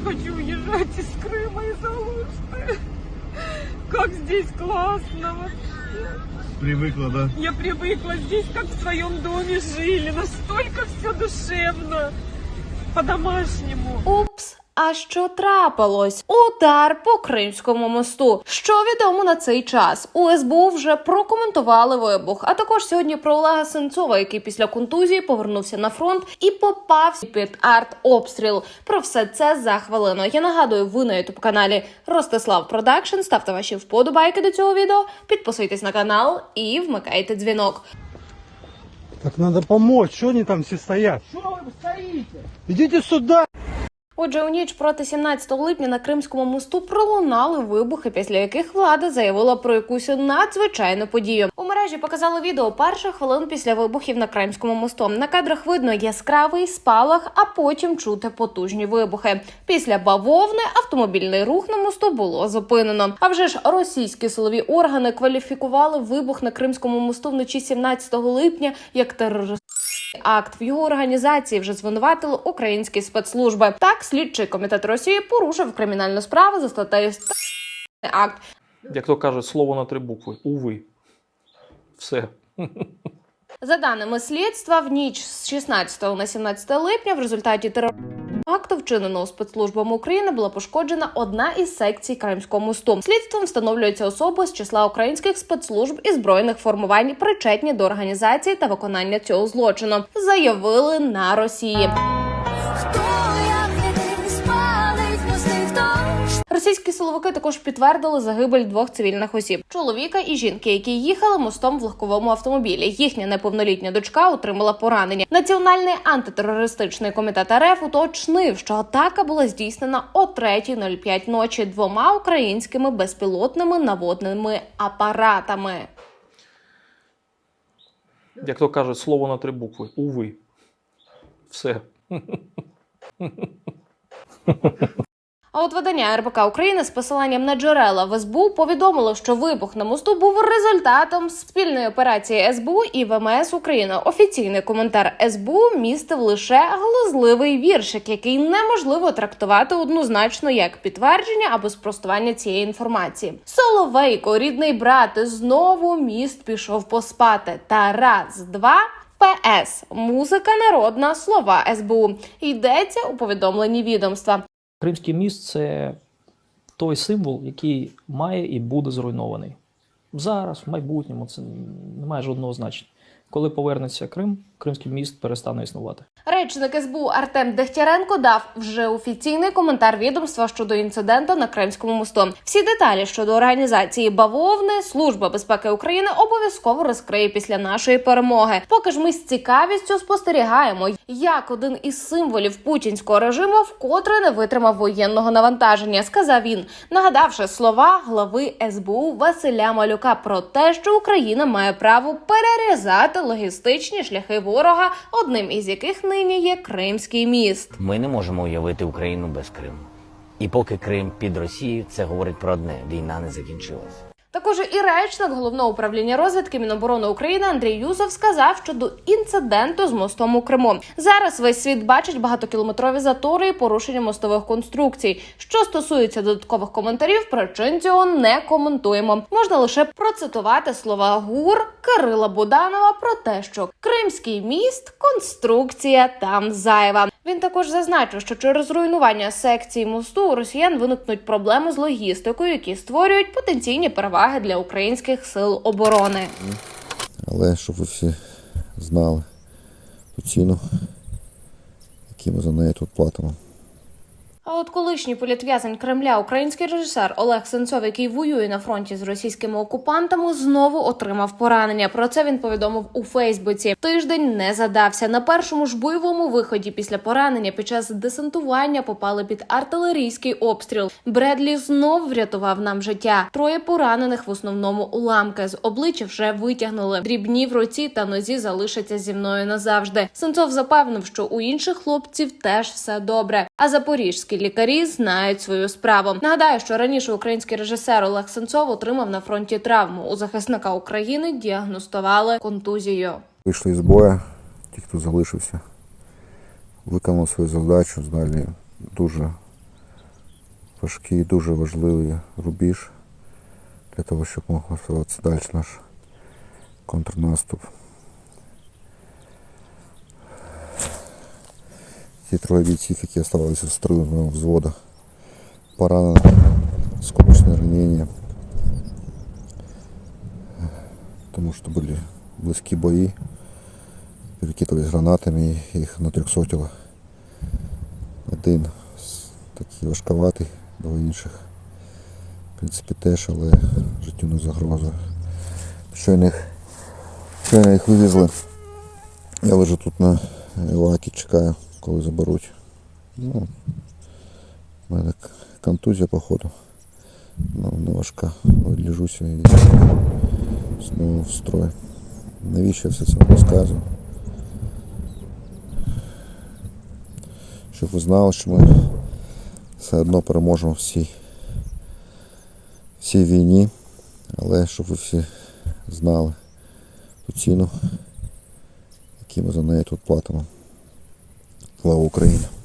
не хочу уезжать из Крыма, из Алушты. Как здесь классно вообще. Привыкла, да? Я привыкла здесь, как в своем доме жили. Настолько все душевно. По-домашнему. А що трапилось? Удар по Кримському мосту. Що відомо на цей час? У СБУ вже прокоментували вибух. А також сьогодні про Олега Сенцова, який після контузії повернувся на фронт і попав під арт-обстріл. Про все це за хвилину. Я нагадую, ви на ютуб каналі Ростислав Продакшн. Ставте ваші вподобайки до цього відео, підписуйтесь на канал і вмикайте дзвінок. Так надо помочь, что они там все стоят? Что вы стоите? Идите сюда! Отже, у ніч проти 17 липня на Кримському мосту пролунали вибухи, після яких влада заявила про якусь надзвичайну подію. У мережі показали відео перших хвилин після вибухів на Кримському мосту. На кадрах видно яскравий спалах, а потім чути потужні вибухи. Після бавовни автомобільний рух на мосту було зупинено. А вже ж російські силові органи кваліфікували вибух на Кримському мосту вночі 17 липня як терористичний акт в його організації вже звинуватили українські спецслужби. Так, слідчий комітет Росії порушив кримінальну справу за статтею «Ст- акт. Як то кажуть, слово на три букви. Уви. Все. За даними слідства, в ніч з 16 на 17 липня в результаті терору акту, вчиненого спецслужбами України, була пошкоджена одна із секцій Кримського мосту. Слідством встановлюється особи з числа українських спецслужб і збройних формувань, причетні до організації та виконання цього злочину, заявили на Росії. Російські силовики також підтвердили загибель двох цивільних осіб: чоловіка і жінки, які їхали мостом в легковому автомобілі. Їхня неповнолітня дочка отримала поранення. Національний антитерористичний комітет РФ уточнив, що атака була здійснена о 3.05 ночі двома українськими безпілотними наводними апаратами. Як то кажуть, слово на три букви. Уви. Все. А от видання РБК України з посиланням на джерела в СБУ повідомило, що вибух на мосту був результатом спільної операції СБУ і ВМС України. Офіційний коментар СБУ містив лише глузливий віршик, який неможливо трактувати однозначно як підтвердження або спростування цієї інформації. Соловейко, рідний брат, знову міст пішов поспати. Та раз, два. ПС музика народна слова СБУ йдеться у повідомленні відомства. Кримський міст це той символ, який має і буде зруйнований. Зараз, в майбутньому, це не має жодного значення. Коли повернеться Крим, Кримський міст перестане існувати. Речник СБУ Артем Дегтяренко дав вже офіційний коментар відомства щодо інциденту на Кримському мосту. Всі деталі щодо організації бавовни Служба безпеки України обов'язково розкриє після нашої перемоги. Поки ж ми з цікавістю спостерігаємо, як один із символів путінського режиму вкотре не витримав воєнного навантаження, сказав він, нагадавши слова глави СБУ Василя Малюка про те, що Україна має право перерізати логістичні шляхи ворога, одним із яких нині є Кримський міст. Ми не можемо уявити Україну без Криму. І поки Крим під Росією, це говорить про одне: війна не закінчилась. Також і речник головного управління розвідки Міноборони України Андрій Юсов сказав щодо інциденту з мостом у Криму. Зараз весь світ бачить багатокілометрові затори і порушення мостових конструкцій. Що стосується додаткових коментарів, причин цього не коментуємо. Можна лише процитувати слова ГУР Кирила Буданова про те, що Кримський міст конструкція там зайва. Він також зазначив, що через руйнування секції мосту у росіян виникнуть проблеми з логістикою, які створюють потенційні переваги для українських сил оборони. Але щоб ви всі знали ту ціну, яку ми за неї тут платимо. А от колишній політв'язень Кремля, український режисер Олег Сенцов, який воює на фронті з російськими окупантами, знову отримав поранення. Про це він повідомив у Фейсбуці. Тиждень не задався. На першому ж бойовому виході після поранення під час десантування попали під артилерійський обстріл. Бредлі знов врятував нам життя. Троє поранених в основному уламки з обличчя вже витягнули. Дрібні в руці та нозі залишаться зі мною назавжди. Сенцов запевнив, що у інших хлопців теж все добре. А запорізькі лікарі знають свою справу. Нагадаю, що раніше український режисер Олег Сенцов отримав на фронті травму. У захисника України діагностували контузію. Вийшли з бою, ті, хто залишився, виконав свою завдачу, здалі дуже важкий, дуже важливий рубіж для того, щоб мог розвиватися далі наш контрнаступ. Ті троє бійців, які залишилися в строю з моєго взвода, поранені, скорочне ранення. Тому що були близькі бої, перекидались гранатами їх натрьохсотило. Один такий важковатий до інших. В принципі, теж, але життю не загроза. Щойно їх, щойно їх вивезли. Я лежу тут на Ілакі, чекаю, коли заберуть. Ну, у мене контузія, походу. Ну, не важка. Лежуся і знову в строй. Навіщо я все це розказую? Щоб ви знали, що ми все одно переможемо в цій, в цій війні, але щоб ви всі знали ту ціну, яку ми за неї тут платимо. Слава Україні!